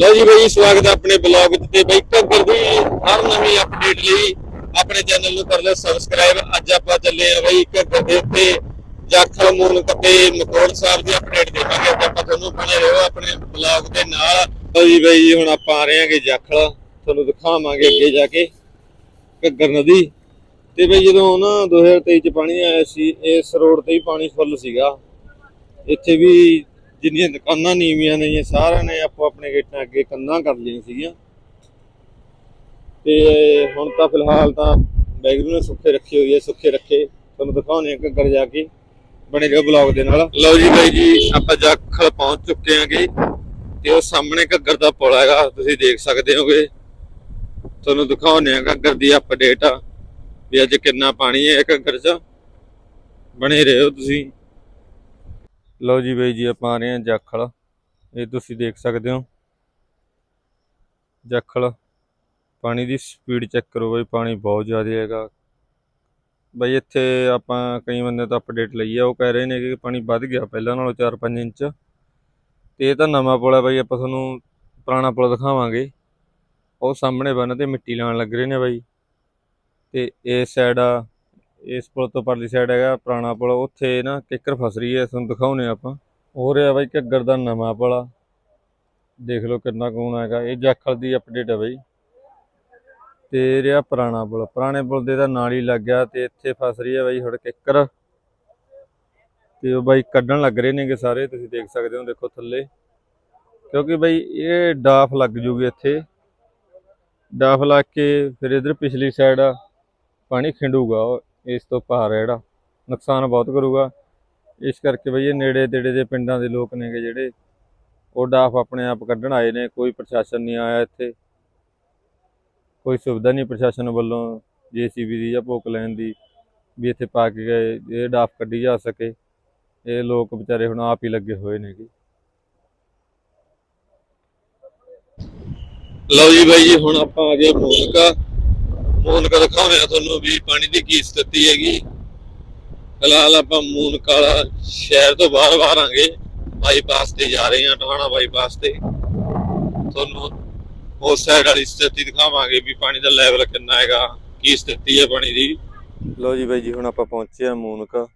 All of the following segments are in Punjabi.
ਲਓ ਜੀ ਬਾਈ, ਸਵਾਗਤ ਹੈ ਆਪਣੇ ਬਲੌਗ ਤੇ। ਬਾਈ ਘੱਗਰ ਦੀ ਹਰ ਨਵੀਂ ਅਪਡੇਟ ਲਈ ਆਪਣੇ ਚੈਨਲ ਨੂੰ ਕਰ ਲਿਓ ਸਬਸਕ੍ਰਾਈਬ ਅੱਜ ਆਪਾਂ ਚੱਲੇ ਆ ਬਾਈ ਘੱਗਰ ਦੇ ਉੱਤੇ, ਜਾਖਲ ਮੂਨ ਕੱਪੇ ਮਕੌੜ ਸਾਹਿਬ ਦੀ ਅਪਡੇਟ ਦੇਵਾਂਗੇ ਅੱਜ ਆਪਾਂ ਤੁਹਾਨੂੰ ਬਣੇ ਰਹੋ ਆਪਣੇ ਬਲੌਗ ਦੇ ਨਾਲ। ਲਓ ਜੀ ਬਾਈ, ਹੁਣ ਆਪਾਂ ਆ ਰਹੇ ਹਾਂਗੇ ਜਾਖਲ। ਤੁਹਾਨੂੰ ਦਿਖਾਵਾਂਗੇ ਅੱਗੇ ਜਾ ਕੇ ਘੱਗਰ ਨਦੀ। ਤੇ ਬਈ, ਜਦੋਂ ਨਾ 2023 ਚ ਪਾਣੀ ਆਇਆ ਸੀ, ਇਸ ਰੋਡ ਤੇ ਹੀ ਪਾਣੀ ਫੁੱਲ ਸੀਗਾ। ਇੱਥੇ ਵੀ ਜਿੰਨੀਆਂ ਦੁਕਾਨਾਂ ਨੀਵੀਆਂ ਨੇ ਸਾਰਿਆਂ ਨੇ ਆਪੋ ਆਪਣੇ ਗੇਟਾਂ ਅੱਗੇ ਕੰਨਾਂ ਕਰ ਲਈਆਂ ਸੀਗੀਆਂ। ਤੇ ਹੁਣ ਤਾਂ ਫਿਲਹਾਲ ਤਾਂ ਬੈਗਰੂ ਨੇ ਸੁੱਖੇ ਰੱਖੀ ਹੋਈ ਹੈ ਸੁੱਖੇ ਰੱਖੇ। ਤੁਹਾਨੂੰ ਦਿਖਾਉਣੇ ਆ ਘੱਗਰ ਜਾ ਕੇ, ਬਣੇ ਰਹੋ ਬਲੌਗ ਦੇ ਨਾਲ। ਲਓ ਜੀ ਬਾਈ ਜੀ, ਆਪਾਂ ਜਾਖਲ ਪਹੁੰਚ ਚੁੱਕੇ ਆਂਗੇ ਤੇ ਉਹ ਸਾਹਮਣੇ ਘੱਗਰ ਦਾ ਪੁਲ ਹੈਗਾ, ਤੁਸੀਂ ਦੇਖ ਸਕਦੇ ਹੋਗੇ। ਤੁਹਾਨੂੰ ਦਿਖਾਉਣੇ ਆ ਘੱਗਰ ਦੀ ਅਪਡੇਟ ਆ, ਵੀ ਅੱਜ ਕਿੰਨਾ ਪਾਣੀ ਹੈ ਘੱਗਰ 'ਚ। ਬਣੇ ਰਹੋ ਤੁਸੀਂ। ਲਓ ਜੀ ਬਾਈ ਜੀ, ਆਪਾਂ ਆ ਰਹੇ ਹਾਂ ਜਾਖਲ। ਇਹ ਤੁਸੀਂ ਦੇਖ ਸਕਦੇ ਹੋ। ਜਾਖਲ, ਪਾਣੀ ਦੀ ਸਪੀਡ ਚੈੱਕ ਕਰੋ ਬਾਈ, ਪਾਣੀ ਬਹੁਤ ਜ਼ਿਆਦਾ ਹੈਗਾ। ਬਾਈ ਇੱਥੇ ਆਪਾਂ ਕਈ ਬੰਦੇ ਤੋਂ ਅਪਡੇਟ ਲਈ ਆ, ਉਹ ਕਹਿ ਰਹੇ ਨੇ ਕਿ ਪਾਣੀ ਵੱਧ ਗਿਆ ਪਹਿਲਾਂ ਨਾਲੋਂ 4-5 ਇੰਚ। ਤੇ ਇਹ ਤਾਂ ਨਵਾਂ ਪੁਲ ਹੈ ਬਾਈ, ਆਪਾਂ ਤੁਹਾਨੂੰ ਪੁਰਾਣਾ ਪੁਲ ਦਿਖਾਵਾਂਗੇ। ਉਹ ਸਾਹਮਣੇ ਬੰਨ ਤੇ ਮਿੱਟੀ ਲਾਉਣ ਲੱਗ ਰਹੇ ਨੇ ਬਾਈ। ਤੇ ਇਸ ਸਾਈਡ ਆ ਇਸ ਪੁਲ ਤੋਂ ਪਰਲੀ ਸਾਈਡ ਹੈਗਾ, ਪੁਰਾਣਾ ਪੁਲ, ਉੱਥੇ ਨਾ ਕਿੱਕਰ ਫਸ ਰਹੀ ਹੈ, ਤੁਹਾਨੂੰ ਦਿਖਾਉਨੇ ਆਪਾਂ। ਹੋ ਰਿਹਾ ਬਾਈ ਘੱਗਰ ਦਾ ਨਵਾਂ ਪੁਲ ਆ। ਦੇਖ ਲਓ ਕਿੰਨਾ ਕੂਣ ਹੈਗਾ। ਇਹ ਜਾਖਲ ਦੀ ਅਪਡੇਟ ਹੈ ਬਾਈ। ਤੇ ਇਹ ਰਿਹਾ ਪੁਰਾਣਾ ਪੁਲ। ਪੁਰਾਣੇ ਪੁਲ ਦੇ ਤਾਂ ਨਾਲ ਹੀ ਲੱਗ ਗਿਆ ਤੇ ਇੱਥੇ ਫਸ ਰਹੀ ਹੈ ਬਾਈ ਹੁਣ ਕਿੱਕਰ। ਤੇ ਉਹ ਬਾਈ ਕੱਢਣ ਲੱਗ ਰਹੇ ਨੇਗੇ ਸਾਰੇ, ਤੁਸੀਂ ਦੇਖ ਸਕਦੇ ਹੋ, ਦੇਖੋ ਥੱਲੇ। ਕਿਉਂਕਿ ਬਾਈ ਇਹ ਡਾਫ ਲੱਗ ਜੂਗੀ ਇੱਥੇ। ਡਾਫ ਲੱਗ ਕੇ ਫਿਰ ਇਧਰ ਪਿਛਲੀ ਸਾਈਡ ਆ, ਪਾਣੀ ਖਿੰਡੂਗਾ ਉਹ। ਇਸ ਤੋਂ ਭਾਰ ਹੈ ਜਿਹੜਾ। ਨੁਕਸਾਨ ਬਹੁਤ ਕਰੂਗਾ। ਇਸ ਕਰਕੇ ਬਈ ਇਹ ਨੇੜੇ ਤੇੜੇ ਦੇ ਪਿੰਡਾਂ ਦੇ ਲੋਕ ਨੇਗੇ ਜਿਹੜੇ, ਉਹ ਡਾਫ ਆਪਣੇ ਆਪ ਕੱਢਣ ਆਏ ਨੇ। ਕੋਈ ਪ੍ਰਸ਼ਾਸਨ ਨਹੀਂ ਆਇਆ ਇੱਥੇ। ਕੋਈ ਸੁਵਿਧਾ ਨਹੀਂ ਪ੍ਰਸ਼ਾਸਨ ਵੱਲੋਂ ਜੀਸੀਬੀ ਦੀ ਜਾਂ ਭੋਕ ਲੈਣ ਦੀ ਵੀ ਇੱਥੇ ਪਾ ਕੇ ਗਏ, ਇਹ ਡਾਫ ਕੱਢੀ ਜਾ ਸਕੇ। ਇਹ ਲੋਕ ਵਿਚਾਰੇ ਹੁਣ ਆਪ ਹੀ ਲੱਗੇ ਹੋਏ ਨੇ ਨੇਗੇ। ਲਓ ਜੀ ਬਾਈ ਜੀ, ਹੁਣ ਆਪਾਂ ਆ ਗਏ ਮੋਨਕਾ। ਮੂਨਕ ਦਿਖਾਉਂਦੇ ਆ ਤੁਹਾਨੂੰ ਵੀ ਪਾਣੀ ਦੀ ਕੀ ਸਥਿਤੀ ਹੈਗੀ। ਫਿਲਹਾਲ ਆਪਾਂ ਮੂਨਕ ਸ਼ਹਿਰ ਤੋਂ ਬਾਹਰ ਬਾਹਰ ਆਂਗੇ ਬਾਈਪਾਸ ਤੇ ਜਾ ਰਹੇ ਹਾਂ ਟਹਾਣਾ ਬਾਈਪਾਸ ਤੇ। ਤੁਹਾਨੂੰ ਉਸ ਸਾਈਡ ਵਾਲੀ ਸਥਿਤੀ ਦਿਖਾਵਾਂਗੇ ਵੀ ਪਾਣੀ ਦਾ ਲੈਵਲ ਕਿੰਨਾ ਹੈਗਾ, ਕੀ ਸਥਿਤੀ ਹੈ ਪਾਣੀ ਦੀ। ਲਓ ਜੀ ਬਾਈ ਜੀ, ਹੁਣ ਆਪਾਂ ਪਹੁੰਚੇ ਆ ਮੂਨਕਾ।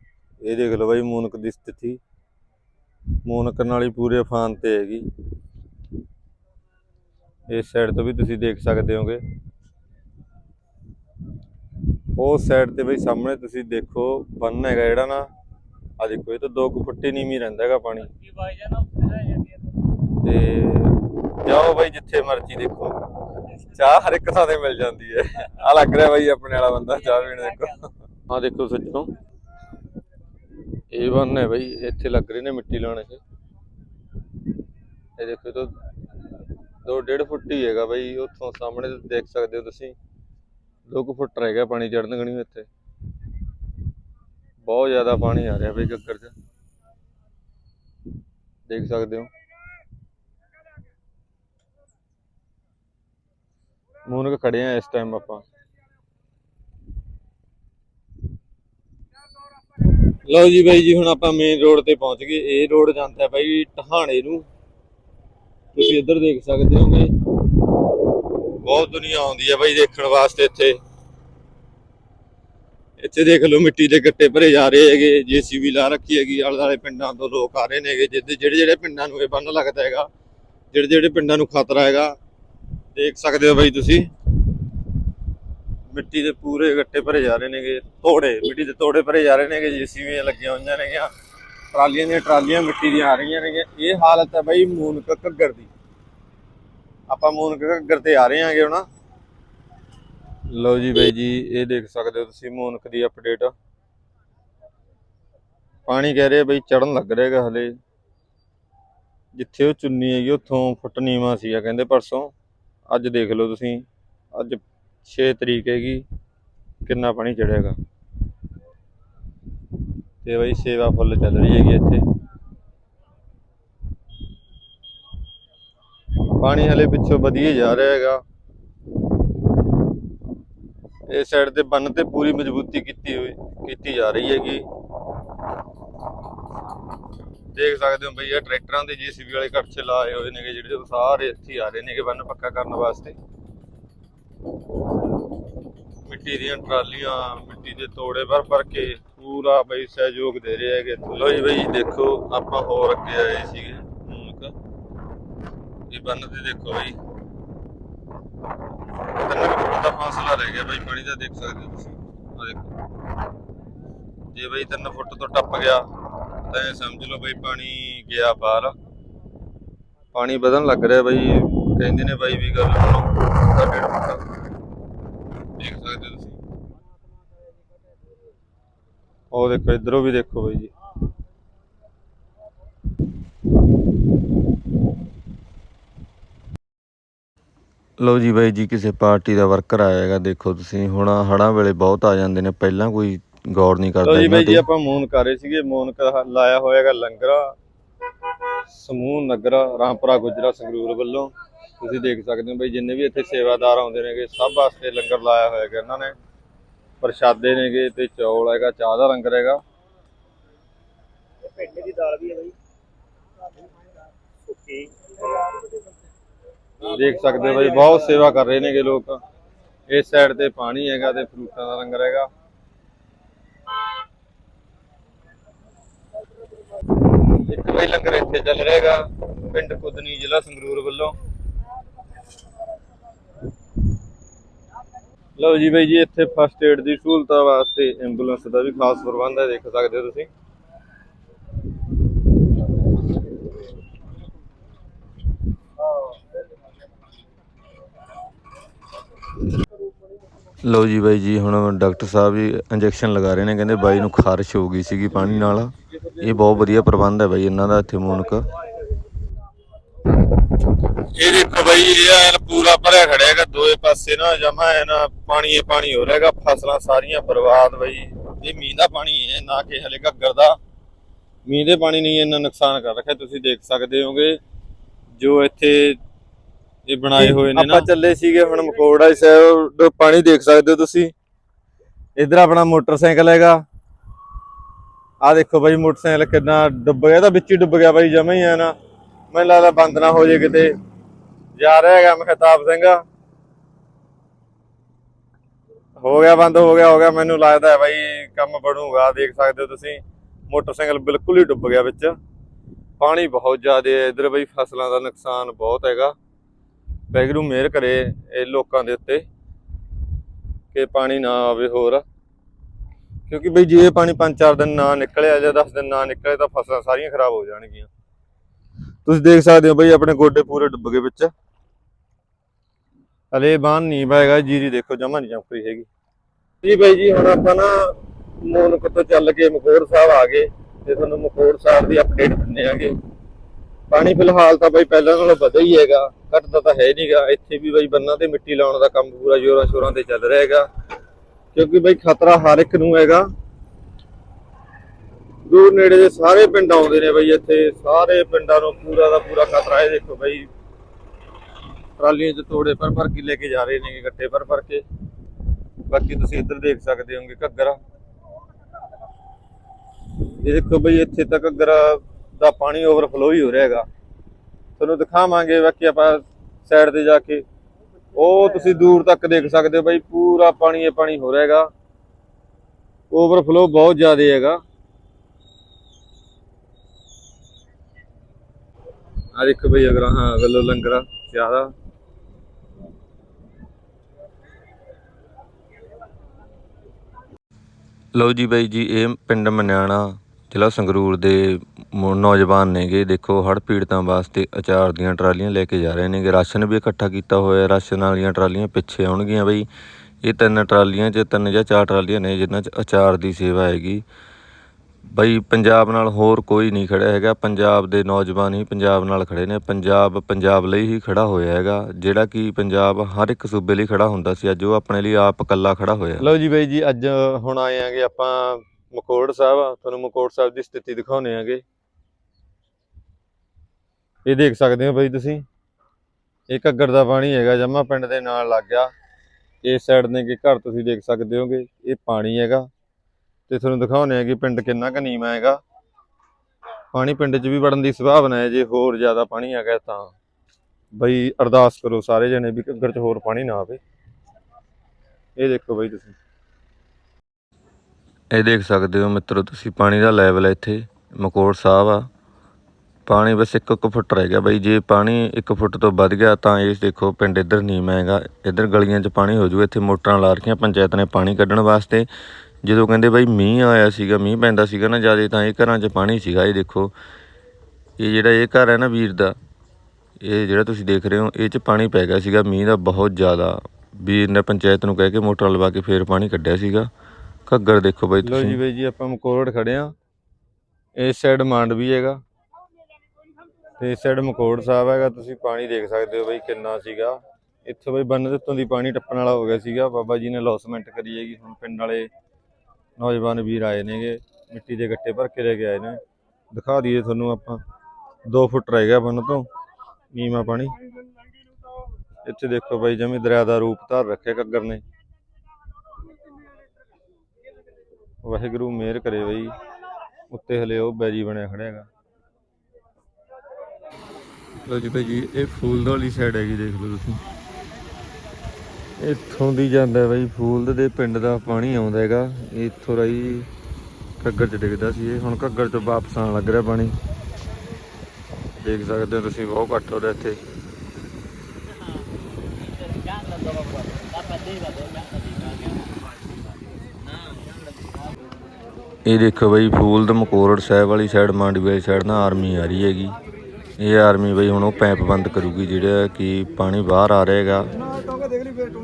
ਇਹ ਦੇਖ ਲਓ ਬਾਈ, ਮੂਨਕ ਦੀ ਸਥਿਤੀ। ਮੂਨਕ ਨਾਲ ਹੀ ਪੂਰੇ ਅਫਾਨ ਤੇ ਹੈਗੀ। ਇਸ ਸਾਈਡ ਤੋਂ ਵੀ ਤੁਸੀਂ ਦੇਖ ਸਕਦੇ ਹੋਗੇ। ਉਸ ਸਾਈਡ ਤੇ ਬਈ ਸਾਹਮਣੇ ਤੁਸੀਂ ਦੇਖੋ ਬੰਨ ਹੈਗਾ ਜਿਹੜਾ ਨਾ ਆ ਦੇਖੋ ਇਹ ਤਾਂ 2 ਫੁੱਟ ਨੀਵੀਂ ਰਹਿੰਦਾ ਹੈਗਾ ਪਾਣੀ। ਤੇ ਜਾਓ ਬਈ ਜਿੱਥੇ ਮਰਜ਼ੀ ਦੇਖੋ ਚਾਹ ਹਰ ਇੱਕ ਥਾਂ ਤੇ ਮਿਲ ਜਾਂਦੀ ਹੈ। ਆ ਲੱਗ ਰਿਹਾ ਬਈ ਆਪਣੇ ਵਾਲਾ ਬੰਦਾ ਚਾਹ ਪੀਣ ਦੇਖੋ। ਆ ਦੇਖੋ ਸੱਜਣੋ ਇਹ ਬੰਨ ਹੈ ਬਈ ਇੱਥੇ ਲੱਗ ਰਹੇ ਨੇ ਮਿੱਟੀ ਲਾਉਣ ਚ ਇਹ ਦੇਖੋ ਤਾਂ ਦੋ ਡੇਢ ਫੁੱਟ ਹੀ ਹੈਗਾ ਬਈ ਉੱਥੋਂ ਸਾਹਮਣੇ ਦੇਖ ਸਕਦੇ ਹੋ ਤੁਸੀਂ। ਦੋ ਫੁੱਟ ਰਹਿ ਗਿਆ ਪਾਣੀ ਚੜਨ ਗਣੀ ਇੱਥੇ। ਬਹੁਤ ਜ਼ਿਆਦਾ ਪਾਣੀ ਆ ਰਿਹਾ ਬਈ ਗੱਗਰ 'ਚ। ਦੇਖ ਸਕਦੇ ਹੋ। ਮੂਨਕ ਖੜੇ ਆ ਇਸ ਟਾਈਮ ਆਪਾਂ। ਲਓ ਜੀ ਬਾਈ ਜੀ, ਹੁਣ ਆਪਾਂ ਮੇਨ ਰੋਡ ਤੇ ਪਹੁੰਚ ਗਏ। ਇਹ ਰੋਡ ਜਾਂਦਾ ਬਾਈ ਟਹਾਣੇ ਨੂੰ। ਤੁਸੀਂ ਇੱਧਰ ਦੇਖ ਸਕਦੇ ਹੋਗੇ। ਬਹੁਤ ਦੁਨੀਆ ਆਉਂਦੀ ਹੈ ਬਾਈ ਦੇਖਣ ਵਾਸਤੇ ਇੱਥੇ। ਇੱਥੇ ਦੇਖ ਲਓ ਮਿੱਟੀ ਦੇ ਗੱਟੇ ਭਰੇ ਜਾ ਰਹੇ ਹੈਗੇ, ਜੀਸੀਬੀ ਲਾ ਰੱਖੀ ਹੈਗੀ, ਆਲੇ ਦੁਆਲੇ ਪਿੰਡਾਂ ਤੋਂ ਲੋਕ ਆ ਰਹੇ ਨੇਗੇ ਜਿੱਦੇ ਜਿਹੜੇ ਜਿਹੜੇ ਪਿੰਡਾਂ ਨੂੰ ਇਹ ਬੰਨ ਲੱਗਦਾ ਹੈਗਾ, ਜਿਹੜੇ ਜਿਹੜੇ ਪਿੰਡਾਂ ਨੂੰ ਖਤਰਾ ਹੈਗਾ, ਦੇਖ ਸਕਦੇ ਹੋ ਬਾਈ ਤੁਸੀਂ। ਮਿੱਟੀ ਦੇ ਪੂਰੇ ਗੱਟੇ ਭਰੇ ਜਾ ਰਹੇ ਨੇਗੇ, ਤੋੜੇ, ਮਿੱਟੀ ਦੇ ਤੋੜੇ ਭਰੇ ਜਾ ਰਹੇ ਨੇਗੇ, ਜੀਸੀਬੀਆਂ ਲੱਗੀਆਂ ਹੋਈਆਂ ਨੇਗੀਆਂ। ਟਰਾਲੀਆਂ ਦੀਆਂ ਟਰਾਲੀਆਂ ਮਿੱਟੀ ਦੀਆਂ ਆ ਰਹੀਆਂ ਨੇਗੀਆਂ। ਇਹ ਹਾਲਤ ਹੈ ਬਾਈ ਮੂਨਕ ਘੱਗਰ ਦੀ। ਆਪਾਂ ਮੂਨਕ ਘੱਗਰ ਤੇ ਆ ਰਹੇ ਹਾਂਗੇ ਹੁਣ। ਲਓ ਜੀ ਬਾਈ ਜੀ, ਇਹ ਦੇਖ ਸਕਦੇ ਹੋ ਤੁਸੀਂ ਮੂਨਕ ਦੀ ਅਪਡੇਟ ਪਾਣੀ ਕਹਿ ਰਿਹਾ ਬਈ ਚੜਨ ਲੱਗ ਰਿਹਾ ਹੈਗਾ ਹਲੇ। ਜਿੱਥੇ ਉਹ ਚੁੰਨੀ ਹੈਗੀ, ਉੱਥੋਂ ਫੁੱਟ ਨੀਵਾ ਸੀਗਾ ਕਹਿੰਦੇ ਪਰਸੋਂ। ਅੱਜ ਦੇਖ ਲਓ ਤੁਸੀਂ, ਅੱਜ 6 ਤਰੀਕ ਹੈਗੀ, ਕਿੰਨਾ ਪਾਣੀ ਚੜਿਆਗਾ ਤੇ ਬਈ ਸੇਵਾ ਫੁੱਲ ਚੱਲ ਰਹੀ ਹੈਗੀ ਇੱਥੇ। ਪਾਣੀ ਹਲੇ ਪਿੱਛੋਂ ਵਧੀਆ ਜਾ ਰਿਹਾ ਹੈਗਾ। ਇਸ ਸਾਈਡ ਤੇ ਬੰਨ ਤੇ ਪੂਰੀ ਮਜ਼ਬੂਤੀ ਕੀਤੀ ਹੋਈ, ਕੀਤੀ ਜਾ ਰਹੀ ਹੈਗੀ। ਦੇਖ ਸਕਦੇ ਹੋ ਬਈ ਇਹ ਟਰੈਕਟਰਾਂ ਦੇ ਜੀਸੀਬੀ ਵਾਲੇ ਕੜਛੇ ਲਾਏ ਹੋਏ ਨੇਗੇ ਜਿਹੜੇ ਸਾਰੇ ਇੱਥੇ ਆ ਰਹੇ ਨੇਗੇ ਬੰਨ ਪੱਕਾ ਕਰਨ ਵਾਸਤੇ। ਮਿੱਟੀ ਦੀਆਂ ਟਰਾਲੀਆਂ, ਮਿੱਟੀ ਦੇ ਤੋੜੇ ਭਰ ਭਰ ਕੇ ਪੂਰਾ ਬਈ ਸਹਿਯੋਗ ਦੇ ਰਹੇ ਹੈਗੇ। ਲੋ ਜੀ ਬਈ ਦੇਖੋ, ਆਪਾਂ ਹੋਰ ਅੱਗੇ ਆਏ ਸੀਗੇ। ਹੁਣ ਇਹ ਬੰਨ ਤੇ ਦੇਖੋ ਬਈ। ਤਿੰਨ ਫੁੱਟ ਦਾ ਫਾਸਲਾ ਰਹਿ ਗਿਆ ਬਈ, ਪਾਣੀ ਦਾ ਦੇਖ ਸਕਦੇ ਹੋ ਤੁਸੀਂ। ਆ ਦੇਖੋ। ਜੇ ਬਈ 3 ਫੁੱਟ ਤੋਂ ਟੱਪ ਗਿਆ, ਤਾਂ ਇਹ ਸਮਝ ਲਓ ਬਈ ਪਾਣੀ ਗਿਆ ਬਾਹਰ। ਪਾਣੀ ਵਧਣ ਲੱਗ ਰਿਹਾ ਬਈ, ਕਹਿੰਦੇ ਨੇ ਬਾਈ ਵੀ ਗੱਲ ਹੁਣ ਡੇਢ ਫੁੱਟ। ਦੇਖ ਸਕਦੇ ਹੋ ਤੁਸੀਂ। ਉਹ ਦੇਖੋ, ਇਧਰੋਂ ਵੀ ਦੇਖੋ ਬਾਈ ਜੀ। ਲਓ ਜੀ ਬਾਈ ਜੀ ਕਿਸੇ ਪਾਰਟੀ ਦਾ ਵਰਕਰ ਹੈਗਾ ਦੇਖੋ ਤੁਸੀਂ। ਹੁਣ ਹੜਾਂ ਵੇਲੇ ਬਹੁਤ ਆ ਜਾਂਦੇ ਨੇ ਪਹਿਲਾਂ ਕੋਈ ਗੌਰ ਨਹੀਂ ਕਰਦਾ ਲੋ ਜੀ ਬਾਈ ਜੀ ਆਪਾਂ ਮੂਨ ਕਰ ਰਹੇ ਸੀਗੇ ਮੂਨ ਕ- ਲਾਇਆ ਹੋਇਆਗਾ ਲੰਗਰਾ। ਸਮੂਹ ਨਗਰਾ ਰਾਮਪੁਰਾ ਗੁਜਰਾ ਸੰਗਰੂਰ ਵੱਲੋਂ। ਤੁਸੀਂ ਦੇਖ ਸਕਦੇ ਹੋ ਬਾਈ ਜਿੰਨੇ ਵੀ ਇੱਥੇ ਸੇਵਾਦਾਰ ਆਉਂਦੇ ਨੇਗੇ ਸਭ ਵਾਸਤੇ ਲੰਗਰ ਲਾਇਆ ਹੋਇਆਗਾ ਇਹਨਾਂ ਨੇ। ਪ੍ਰਸ਼ਾਦੇ ਨੇਗੇ ਤੇ ਚੌਲ ਹੈਗਾ ਚਾਹ ਦਾ ਲੰਗਰ ਹੈਗਾ। ਪਿੰਡ ਦੀ ਦਾਲ ਵੀ ਹੈ ਬਾਈ। ਸੁੱਕੀ ਦੇਖ ਸਕਦੇ ਹੋ ਬਾਈ, ਬਹੁਤ ਸੇਵਾ ਕਰ ਰਹੇ ਨੇਗੇ ਲੋਕ। ਇਸ ਸਾਈਡ ਤੇ ਪਾਣੀ ਹੈਗਾ ਤੇ ਫਰੂਟਾਂ ਦਾ ਲੰਗਰ ਹੈਗਾ ਇੱਕ ਬਾਈ ਲੰਗਰ ਇੱਥੇ ਚੱਲ ਰਿਹਾ ਪਿੰਡ ਕੁਦਨੀ ਜ਼ਿਲ੍ਹਾ ਸੰਗਰੂਰ ਵੱਲੋਂ। ਲਓ ਜੀ ਬਾਈ ਜੀ, ਇੱਥੇ ਫਸਟ ਏਡ ਦੀ ਸਹੂਲਤਾਂ ਵਾਸਤੇ ਐਂਬੂਲੈਂਸ ਦਾ ਵੀ ਖਾਸ ਪ੍ਰਬੰਧ ਹੈ, ਦੇਖ ਸਕਦੇ ਹੋ ਤੁਸੀਂ। ਲਓ ਜੀ ਬਾਈ ਜੀ, ਹੁਣ ਡਾਕਟਰ ਸਾਹਿਬ ਜੀ ਇੰਜੈਕਸ਼ਨ ਲਗਾ ਰਹੇ ਨੇ, ਕਹਿੰਦੇ ਬਾਈ ਨੂੰ ਖਾਰਸ਼ ਹੋ ਗਈ ਸੀਗੀ ਪਾਣੀ ਨਾਲ। ਇਹ ਬਹੁਤ ਵਧੀਆ ਪ੍ਰਬੰਧ ਹੈ ਬਾਈ ਇਹਨਾਂ ਦਾ ਇੱਥੇ, ਮੂਨਕ। ਇਹ ਦੇਖੋ ਬਈ, ਇਹ ਐਨ ਪੂਰਾ ਭਰਿਆ ਖੜਿਆ ਹੈਗਾ, ਦੋਏ ਪਾਸੇ ਨਾ ਜਮਾ ਹੈ ਪਾਣੀ ਹੀ ਪਾਣੀ ਹੋ ਰਿਹਾਗਾ ਫਸਲਾਂ ਸਾਰੀਆਂ ਬਰਬਾਦ ਬਈ। ਇਹ ਮੀਂਹ ਦਾ ਪਾਣੀ ਹੈ, ਨਾ ਕਿ ਹਲੇ ਘੱਗਰ ਦਾ। ਮੀਂਹ ਦੇ ਪਾਣੀ ਨਹੀਂ ਇੰਨਾ ਨੁਕਸਾਨ ਕਰ ਰੱਖਿਆ, ਤੁਸੀਂ ਦੇਖ ਸਕਦੇ ਹੋਗੇ। ਜੋ ਇੱਥੇ ਇਹ ਬਣਾਏ ਹੋਏ ਨੇ ਨਾ। ਆਪਾਂ ਚੱਲੇ ਸੀਗੇ ਹੁਣ ਮਕੋੜਾ ਸਾਹਿਬ ਪਾਣੀ ਦੇਖ ਸਕਦੇ ਹੋ ਤੁਸੀਂ। ਇਧਰ ਆਪਣਾ ਮੋਟਰਸਾਈਕਲ ਹੈਗਾ। ਆ ਦੇਖੋ ਬਾਈ, ਮੋਟਰਸਾਈਕਲ ਕਿੰਨਾ ਡੁੱਬ ਗਿਆ ਤਾਂ ਵਿੱਚ ਹੀ ਡੁੱਬ ਗਿਆ ਬਾਈ, ਜਮਾ ਹੀ ਹੈ ਨਾ। ਮੈਨੂੰ ਲੱਗਦਾ ਬੰਦ ਨਾ ਹੋ ਜੇ ਕਿਤੇ। ਜਾ ਰਿਹਾ ਹੈਗਾ ਮਖਤਾਬ ਸਿੰਘ। ਹੋ ਗਿਆ ਬੰਦ, ਹੋ ਗਿਆ ਹੋ ਗਿਆ। ਮੈਨੂੰ ਲੱਗਦਾ ਹੈ ਬਾਈ, ਕੰਮ ਬਣੂਗਾ, ਦੇਖ ਸਕਦੇ ਹੋ ਤੁਸੀਂ। ਮੋਟਰਸਾਈਕਲ ਬਿਲਕੁਲ ਹੀ ਡੁੱਬ ਗਿਆ ਵਿੱਚ। ਪਾਣੀ ਬਹੁਤ ਜ਼ਿਆਦਾ ਹੈ। ਇਧਰ ਬਈ, ਫਸਲਾਂ ਦਾ ਨੁਕਸਾਨ ਬਹੁਤ ਹੈਗਾ। ਵੈਗਰੂ ਮਿਹਰ ਕਰੇ ਇਹ ਲੋਕਾਂ ਦੇ ਉੱਤੇ ਕਿ ਪਾਣੀ ਨਾ ਆਵੇ ਹੋਰ। ਕਿਉਂਕਿ ਬਈ ਜੇ ਪਾਣੀ 5-4 ਦਿਨ ਨਾ ਨਿਕਲਿਆ ਜਾਂ 10 ਦਿਨ ਨਾ ਨਿਕਲੇ ਤਾਂ ਫਸਲਾਂ ਸਾਰੀਆਂ ਖਰਾਬ ਹੋ ਜਾਣਗੀਆਂ। ਤੁਸੀਂ ਦੇਖ ਸਕਦੇ ਹੋ ਬਈ ਆਪਣੇ ਗੋਡੇ ਪੂਰੇ ਡੁੱਬ ਗਏ ਵਿੱਚ। ਹਲੇ ਬਾਨ ਨਹੀਂ ਪਾਏਗਾ ਜੀਰੀ ਦੇਖੋ ਜਮਾ ਨਹੀਂ ਚਮਕਰੀ ਹੈਗੀ। ਜੀ ਬਾਈ ਜੀ, ਹੁਣ ਆਪਾਂ ਨਾ ਮੋਨਕ ਤੋਂ ਚੱਲ ਕੇ ਮਖੌੜ ਸਾਹਿਬ ਆ ਗਏ ਤੇ ਤੁਹਾਨੂੰ ਮਖੌੜ ਸਾਹਿਬ ਦੀ ਅਪਡੇਟ ਦਿੰਦੇ ਆਗੇ। ਪਾਣੀ ਫਿਲਹਾਲ ਤਾਂ ਬਈ ਪਹਿਲਾਂ ਨਾਲੋਂ ਵਧਿਆ ਹੀ ਹੈਗਾ ਘਟਦਾ ਤਾਂ ਹੈ ਨਹੀਂਗਾ ਇੱਥੇ ਵੀ ਬਈ ਬੰਨਾਂ ਤੇ ਮਿੱਟੀ ਲਾਉਣ ਦਾ ਕੰਮ ਪੂਰਾ ਜ਼ੋਰਾਂ ਸ਼ੋਰਾਂ ਤੇ ਚੱਲ ਰਿਹਾ ਹੈਗਾ। ਕਿਉਂਕਿ ਬਈ ਖਤਰਾ ਹਰ ਇੱਕ ਨੂੰ ਹੈਗਾ। ਦੂਰ ਨੇੜੇ ਦੇ ਸਾਰੇ ਪਿੰਡ ਆਉਂਦੇ ਨੇ ਬਈ ਇੱਥੇ। ਸਾਰੇ ਪਿੰਡਾਂ ਨੂੰ ਪੂਰਾ ਦਾ ਪੂਰਾ ਖਤਰਾ ਹੈ। ਦੇਖੋ ਬਈ, ਟਰਾਲੀਆਂ 'ਚ ਤੋੜੇ ਭਰ ਭਰ ਕੇ ਲੈ ਕੇ ਜਾ ਰਹੇ ਨੇ ਗੱਟੇ ਭਰ ਭਰ ਕੇ। ਬਾਕੀ ਤੁਸੀਂ ਇੱਧਰ ਦੇਖ ਸਕਦੇ ਹੋਗੇ ਘੱਗਰਾ। ਇਹ ਦੇਖੋ ਬਈ ਇੱਥੇ ਤੱਕ ਘੱਗਰਾ ਦਾ ਪਾਣੀ ਓਵਰਫਲੋ ਹੀ ਹੋ ਰਿਹਾ ਹੈਗਾ ਤੁਹਾਨੂੰ ਦਿਖਾਵਾਂਗੇ ਬਾਕੀ ਆਪਾਂ ਸਾਈਡ ਤੇ ਜਾ ਕੇ। ਉਹ ਤੁਸੀਂ ਦੂਰ ਤੱਕ ਦੇਖ ਸਕਦੇ ਹੋ ਬਾਈ, ਪੂਰਾ ਪਾਣੀ ਇਹ ਪਾਣੀ ਹੋ ਰਿਹਾ ਹੈਗਾ ਓਵਰਫਲੋ ਬਹੁਤ ਜ਼ਿਆਦਾ ਹੈਗਾ। ਆ ਦੇਖੋ ਬਈ ਅਗਰ ਹਾਂ ਗੱਲੋ ਲੰਗਰਾ ਜ਼ਿਆਦਾ। ਲਓ ਜੀ ਬਾਈ ਜੀ, ਇਹ ਪਿੰਡ ਮਨਿਆਣਾ, ਜ਼ਿਲ੍ਹਾ ਸੰਗਰੂਰ ਦੇ ਨੌਜਵਾਨ ਨੇਗੇ। ਦੇਖੋ, ਹੜ੍ਹ ਪੀੜਤਾਂ ਵਾਸਤੇ ਅਚਾਰ ਦੀਆਂ ਟਰਾਲੀਆਂ ਲੈ ਕੇ ਜਾ ਰਹੇ ਨੇਗੇ। ਰਾਸ਼ਨ ਵੀ ਇਕੱਠਾ ਕੀਤਾ ਹੋਇਆ ਰਾਸ਼ਨ ਵਾਲੀਆਂ ਟਰਾਲੀਆਂ ਪਿੱਛੇ ਆਉਣਗੀਆਂ ਬਈ। ਇਹ ਤਿੰਨ ਟਰਾਲੀਆਂ 'ਚ, ਤਿੰਨ ਜਾਂ ਚਾਰ ਟਰਾਲੀਆਂ ਨੇ ਜਿਨ੍ਹਾਂ 'ਚ ਅਚਾਰ ਦੀ ਸੇਵਾ ਹੈਗੀ। ਬਈ, ਪੰਜਾਬ ਨਾਲ ਹੋਰ ਕੋਈ ਨਹੀਂ ਖੜਿਆ ਹੈਗਾ। ਪੰਜਾਬ ਦੇ ਨੌਜਵਾਨ ਹੀ ਪੰਜਾਬ ਨਾਲ ਖੜੇ ਨੇ। ਪੰਜਾਬ ਪੰਜਾਬ ਲਈ ਹੀ ਖੜਾ ਹੋਇਆ ਹੈਗਾ। ਜਿਹੜਾ ਕਿ ਪੰਜਾਬ ਹਰ ਇੱਕ ਸੂਬੇ ਲਈ ਖੜਾ ਹੁੰਦਾ ਸੀ। ਅੱਜ ਉਹ ਆਪਣੇ ਲਈ ਆਪ ਇਕੱਲਾ ਖੜਾ ਹੋਇਆ। ਲਓ ਜੀ ਬਾਈ ਜੀ, ਅੱਜ ਹੁਣ ਆਏ ਆਂਗੇ ਆਪਾਂ ਮਕੋੜ ਸਾਹਿਬ। ਤੁਹਾਨੂੰ ਮਕੋੜ ਸਾਹਿਬ ਦੀ ਸਥਿਤੀ ਦਿਖਾਉਣੇ ਆਂਗੇ ਇਹ ਦੇਖ ਸਕਦੇ ਹੋ ਬਾਈ ਤੁਸੀਂ। ਇਹ ਘੱਗਰ ਦਾ ਪਾਣੀ ਹੈਗਾ, ਜਮਾ ਪਿੰਡ ਦੇ ਨਾਲ ਲੱਗ ਗਿਆ। ਇਸ ਸਾਈਡ ਨੇ ਕਿ ਘਰ ਤੁਸੀਂ ਦੇਖ ਸਕਦੇ ਹੋਗੇ, ਇਹ ਪਾਣੀ ਹੈਗਾ। ਤੇ ਤੁਹਾਨੂੰ ਦਿਖਾਉਣੇ ਆ ਕਿ ਪਿੰਡ ਕਿੰਨਾ ਕੁ ਨੀਵਾਂ ਹੈਗਾ। ਪਾਣੀ ਪਿੰਡ 'ਚ ਵੀ ਵੜਨ ਦੀ ਸੰਭਾਵਨਾ ਹੈ ਜੇ ਹੋਰ ਜ਼ਿਆਦਾ ਪਾਣੀ ਆ ਗਿਆ ਤਾਂ। ਬਈ ਅਰਦਾਸ ਕਰੋ ਸਾਰੇ ਜਣੇ ਵੀ ਘੱਗਰ 'ਚ ਹੋਰ ਪਾਣੀ ਨਾ ਆਵੇ। ਇਹ ਦੇਖੋ ਬਈ ਤੁਸੀਂ। ਇਹ ਦੇਖ ਸਕਦੇ ਹੋ ਮਿੱਤਰੋ, ਤੁਸੀਂ ਪਾਣੀ ਦਾ ਲੈਵਲ ਇੱਥੇ। ਮਕੋੜ ਸਾਹਿਬ ਆ। ਪਾਣੀ ਬਸ 1-1 ਫੁੱਟ ਰਹਿ ਗਿਆ ਬਈ ਜੇ ਪਾਣੀ 1 ਫੁੱਟ ਤੋਂ ਵੱਧ ਗਿਆ ਤਾਂ ਇਹ ਦੇਖੋ ਪਿੰਡ ਇੱਧਰ ਨੀਵਾਂ ਹੈਗਾ ਇੱਧਰ ਗਲੀਆਂ 'ਚ ਪਾਣੀ ਹੋ ਜੂ ਇੱਥੇ ਮੋਟਰਾਂ ਲਾ ਰੱਖੀਆਂ ਪੰਚਾਇਤ ਨੇ ਪਾਣੀ ਕੱਢਣ ਵਾਸਤੇ। ਜਦੋਂ ਕਹਿੰਦੇ ਬਾਈ ਮੀਂਹ ਆਇਆ ਸੀਗਾ ਮੀਂਹ ਪੈਂਦਾ ਸੀਗਾ ਨਾ ਜ਼ਿਆਦਾ ਤਾਂ ਇਹ ਘਰਾਂ 'ਚ ਪਾਣੀ ਸੀਗਾ ਇਹ ਦੇਖੋ। ਇਹ ਜਿਹੜਾ ਇਹ ਘਰ ਹੈ ਨਾ ਵੀਰ ਦਾ ਇਹ ਜਿਹੜਾ ਤੁਸੀਂ ਦੇਖ ਰਹੇ ਹੋ ਇਹ 'ਚ ਪਾਣੀ ਪੈ ਗਿਆ ਸੀਗਾ ਮੀਂਹ ਦਾ ਬਹੁਤ ਜ਼ਿਆਦਾ। ਵੀਰ ਨੇ ਪੰਚਾਇਤ ਨੂੰ ਕਹਿ ਕੇ ਮੋਟਰ ਲਵਾ ਕੇ ਫੇਰ ਪਾਣੀ ਕੱਢਿਆ ਸੀਗਾ। ਘੱਗਰ ਦੇਖੋ ਬਾਈ ਤੁਸੀਂ ਲੋ ਜੀ ਬਾਈ ਜੀ ਆਪਾਂ ਮਕੋੜ ਖੜੇ ਆ ਇਸ ਸਾਈਡ ਮੰਡ ਵੀ ਹੈਗਾ। ਤੇ ਇਸ ਸਾਈਡ ਮਕੋੜ ਸਾਹਿਬ ਹੈਗਾ, ਤੁਸੀਂ ਪਾਣੀ ਦੇਖ ਸਕਦੇ ਹੋ ਬਈ ਕਿੰਨਾ ਸੀਗਾ। ਇੱਥੇ ਬਈ ਬੰਨ ਦੇ ਉੱਤੋਂ ਦੀ ਪਾਣੀ ਟੱਪਣ ਵਾਲਾ ਹੋ ਗਿਆ ਸੀਗਾ। ਬਾਬਾ ਜੀ ਨੇ ਲੌਸਮੈਂਟ ਕਰੀ ਹੈਗੀ, ਹੁਣ ਪਿੰਡ ਵਾਲੇ ਨੌਜਵਾਨ ਵੀਰ ਆਏ ਨੇਗੇ, ਮਿੱਟੀ ਦੇ ਗੱਟੇ ਭਰ ਕੇ ਲੈ ਕੇ ਆਏ ਨੇ। ਦਿਖਾ ਦਈਏ ਤੁਹਾਨੂੰ ਆਪਾਂ 2 ਫੁੱਟ ਰਹਿ ਗਿਆ ਬੰਨ ਤੋਂ, ਨੀਵਾਂ ਪਾਣੀ। ਇੱਥੇ ਦੇਖੋ ਬਾਈ ਜਮੀ ਦਰਿਆ ਦਾ ਰੂਪ ਧਾਰ ਰੱਖਿਆ ਘੱਗਰ ਨੇ। ਵਾਹਿਗੁਰੂ ਮਿਹਰ ਕਰੇ ਬਈ, ਉੱਤੇ ਹਲੇ ਉਹ ਬੈਜੀ ਬਣਿਆ ਖੜਿਆ ਹੈਗਾ। ਲੋ ਜੀ ਭਾਈ ਜੀ, ਇਹ ਫੂਲ ਵਾਲੀ ਸਾਈਡ ਹੈਗੀ, ਦੇਖ ਲਓ ਤੁਸੀਂ। ਇੱਥੋਂ ਦੀ ਜਾਂਦਾ ਬਾਈ ਫੂਲ ਦੇ ਪਿੰਡ ਦਾ ਪਾਣੀ ਆਉਂਦਾ ਹੈਗਾ। ਇੱਥੋਂ ਰਹੀ ਘੱਗਰ ਚ ਡਿੱਗਦਾ ਸੀ ਇਹ। ਹੁਣ ਘੱਗਰ ਚ ਵਾਪਸ ਆਉਣ ਲੱਗ ਰਿਹਾ ਪਾਣੀ। ਦੇਖ ਸਕਦੇ ਹੋ ਤੁਸੀਂ, ਬਹੁਤ ਘੱਟ ਹੋ ਰਿਹਾ ਇੱਥੇ। ਇਹ ਦੇਖੋ ਬਈ, ਫੂਲ ਦਾ ਮਕੋਰੜ ਸਾਹਿਬ ਵਾਲੀ ਸਾਈਡ ਮਾਂਡੀ ਵਾਲੀ ਸਾਈਡ ਨਾ ਆਰਮੀ ਆ ਰਹੀ ਹੈਗੀ। ਇਹ ਆਰਮੀ ਬਈ ਹੁਣ ਉਹ ਪੈਪ ਬੰਦ ਕਰੂਗੀ ਜਿਹੜਾ ਕਿ ਪਾਣੀ ਬਾਹਰ ਆ ਰਿਹਾ ਹੈਗਾ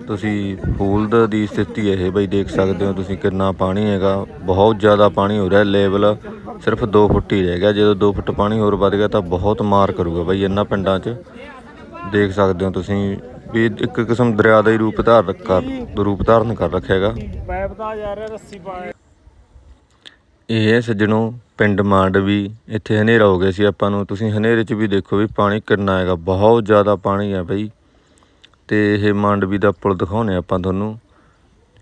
ਤੁਸੀਂ ਫੂਲਦ ਦੀ ਸਥਿਤੀ ਇਹ ਬਈ ਦੇਖ ਸਕਦੇ ਹੋ ਤੁਸੀਂ ਕਿੰਨਾ ਪਾਣੀ ਹੈਗਾ। ਬਹੁਤ ਜ਼ਿਆਦਾ ਪਾਣੀ ਹੋ ਰਿਹਾ ਲੈਵਲ। ਸਿਰਫ 2 ਫੁੱਟ ਹੀ ਰਹਿ ਗਿਆ। ਜਦੋਂ 2 ਫੁੱਟ ਪਾਣੀ ਹੋਰ ਵੱਧ ਗਿਆ ਤਾਂ ਬਹੁਤ ਮਾਰ ਕਰੂਗਾ ਬਈ ਇਹਨਾਂ ਪਿੰਡਾਂ 'ਚ। ਦੇਖ ਸਕਦੇ ਹੋ ਤੁਸੀਂ ਵੀ ਇੱਕ ਕਿਸਮ ਦਰਿਆ ਦਾ ਹੀ ਰੂਪ ਧਾਰ ਕਰ ਰੂਪ ਧਾਰਨ ਕਰ ਰੱਖਿਆ ਹੈਗਾ। ਪੈਪ ਤਾਂ ਜਾ ਰਿਹਾ, ਰੱਸੀ ਪਾ ਇਹ ਹੈ ਸੱਜਣੋ, ਪਿੰਡ ਮਾਂਡਵੀ ਇੱਥੇ ਹਨੇਰਾ ਹੋ ਗਿਆ ਸੀ ਆਪਾਂ ਨੂੰ। ਤੁਸੀਂ ਹਨੇਰੇ 'ਚ ਵੀ ਦੇਖੋ ਵੀ ਪਾਣੀ ਕਿੰਨਾ ਹੈਗਾ, ਬਹੁਤ ਜ਼ਿਆਦਾ ਪਾਣੀ ਹੈ ਬਈ। ਤੇ ਇਹ ਮਾਂਡਵੀ ਦਾ ਪੁਲ ਦਿਖਾਉਣੇ ਆਪਾਂ ਤੁਹਾਨੂੰ।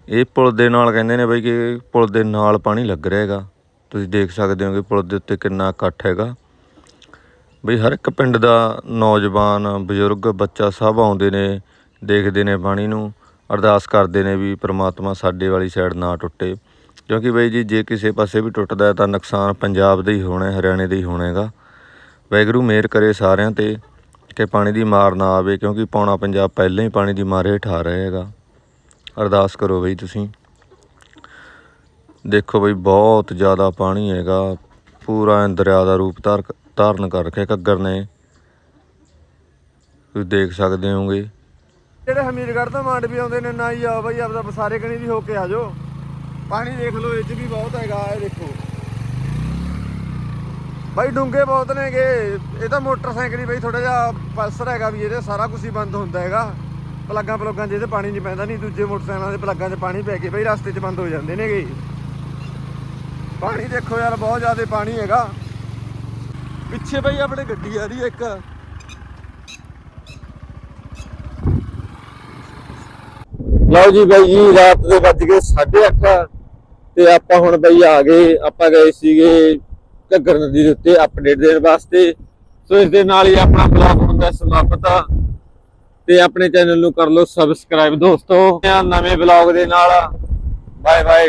ਇਹ ਪੁਲ ਦੇ ਨਾਲ ਕਹਿੰਦੇ ਨੇ ਬਈ ਕਿ ਪੁਲ ਦੇ ਨਾਲ ਪਾਣੀ ਲੱਗ ਰਿਹਾ ਹੈਗਾ। ਤੁਸੀਂ ਦੇਖ ਸਕਦੇ ਹੋ ਕਿ ਪੁਲ ਦੇ ਉੱਤੇ ਕਿੰਨਾ ਇਕੱਠ ਹੈਗਾ। ਬਈ ਹਰ ਇੱਕ ਪਿੰਡ ਦਾ ਨੌਜਵਾਨ, ਬਜ਼ੁਰਗ, ਬੱਚਾ ਸਭ ਆਉਂਦੇ ਨੇ, ਦੇਖਦੇ ਨੇ ਪਾਣੀ ਨੂੰ। ਅਰਦਾਸ ਕਰਦੇ ਨੇ ਵੀ ਪ੍ਰਮਾਤਮਾ ਸਾਡੇ ਵਾਲੀ ਸਾਈਡ ਨਾ ਟੁੱਟੇ। ਕਿਉਂਕਿ ਬਾਈ ਜੀ, ਜੇ ਕਿਸੇ ਪਾਸੇ ਵੀ ਟੁੱਟਦਾ ਤਾਂ ਨੁਕਸਾਨ ਪੰਜਾਬ ਦਾ ਹੀ ਹੋਣਾ ਹਰਿਆਣੇ ਦਾ ਹੀ ਹੋਣਾ ਹੈਗਾ ਵਾਹਿਗੁਰੂ, ਮਿਹਰ ਕਰੇ ਸਾਰਿਆਂ ਤੇ ਕਿ ਪਾਣੀ ਦੀ ਮਾਰ ਨਾ ਆਵੇ, ਕਿਉਂਕਿ ਪੌਣਾ ਪੰਜਾਬ ਪਹਿਲਾਂ ਹੀ ਪਾਣੀ ਦੀ ਮਾਰ ਹੇਠ ਆ ਰਿਹਾ ਹੈਗਾ ਅਰਦਾਸ ਕਰੋ ਬਈ ਤੁਸੀਂ। ਦੇਖੋ ਬਈ, ਬਹੁਤ ਜ਼ਿਆਦਾ ਪਾਣੀ ਹੈਗਾ। ਪੂਰਾ ਦਰਿਆ ਦਾ ਰੂਪ ਧਾਰ, ਧਾਰਨ ਕਰ ਰੱਖਿਆ ਘੱਗਰ ਨੇ। ਤੁਸੀਂ ਦੇਖ ਸਕਦੇ ਹੋਗੇ ਜਿਹੜੇ ਹਮੀਰਗੜ੍ਹ ਤੋਂ ਮਾਂਡ ਵੀ ਆਉਂਦੇ ਨੇ, ਨਾ ਹੀ ਆ ਬਈ, ਆਪਦਾ ਬਸਾਰੇ ਕਣੀ ਵੀ ਹੋ ਕੇ ਆ ਜਾਓ। ਪਾਣੀ ਦੇਖ ਲਓ ਇਹ 'ਚ ਵੀ ਬਹੁਤ ਹੈਗਾ, ਇਹ ਦੇਖੋ। ਬਾਈ ਡੂੰਗੇ ਬਹੁਤ ਨੇਗੇ ਇਹ ਤਾਂ ਮੋਟਰਸਾਈਕਲ ਹੀ ਬਈ ਥੋੜਾ ਜਿਹਾ ਪਲਸਰ ਹੈਗਾ ਵੀ, ਇਹਦੇ ਸਾਰਾ ਕੁਝ ਹੀ ਬੰਦ ਹੁੰਦਾ ਹੈਗਾ। ਪਲੱਗਾਂ ਪਲੱਗਾਂ ਜਿਹਦੇ ਪਾਣੀ ਨਹੀਂ ਪੈਂਦਾ, ਨਹੀਂ ਦੂਜੇ ਮੋਟਰਸਾਈਕਲਾਂ ਦੇ ਪਲੱਗਾਂ 'ਚ ਪਾਣੀ ਪੈ ਕੇ ਬਈ ਰਸਤੇ 'ਚ ਬੰਦ ਹੋ ਜਾਂਦੇ ਨੇਗੇ ਪਾਣੀ ਦੇਖੋ ਯਾਰ, ਬਹੁਤ ਜ਼ਿਆਦਾ ਪਾਣੀ ਹੈਗਾ। ਪਿੱਛੇ ਬਈ ਆਪਣੇ ਗੱਡੀ ਆ ਰਹੀ ਇੱਕ। ਲਓ ਜੀ ਬਾਈ ਜੀ, ਰਾਤ ਦੇ ਵੱਜ ਗਏ 8:30 ਤੇ ਆਪਾਂ ਹੁਣ ਬਈ ਆ ਗਏ, ਆਪਾਂ ਗਏ ਸੀਗੇ ਘੱਗਰ ਨਦੀ ਦੇ ਉੱਤੇ ਅਪਡੇਟ ਦੇਣ ਵਾਸਤੇ। ਸੋ ਇਸ ਦੇ ਨਾਲ ਹੀ ਆਪਣਾ ਬਲੌਗ ਹੁੰਦਾ ਸਮਾਪਤ ਤੇ ਆਪਣੇ ਚੈਨਲ ਨੂੰ ਕਰ ਲਓ ਸਬਸਕ੍ਰਾਈਬ ਦੋਸਤੋ। ਨਵੇਂ ਬਲੌਗ ਦੇ ਨਾਲ। Bye bye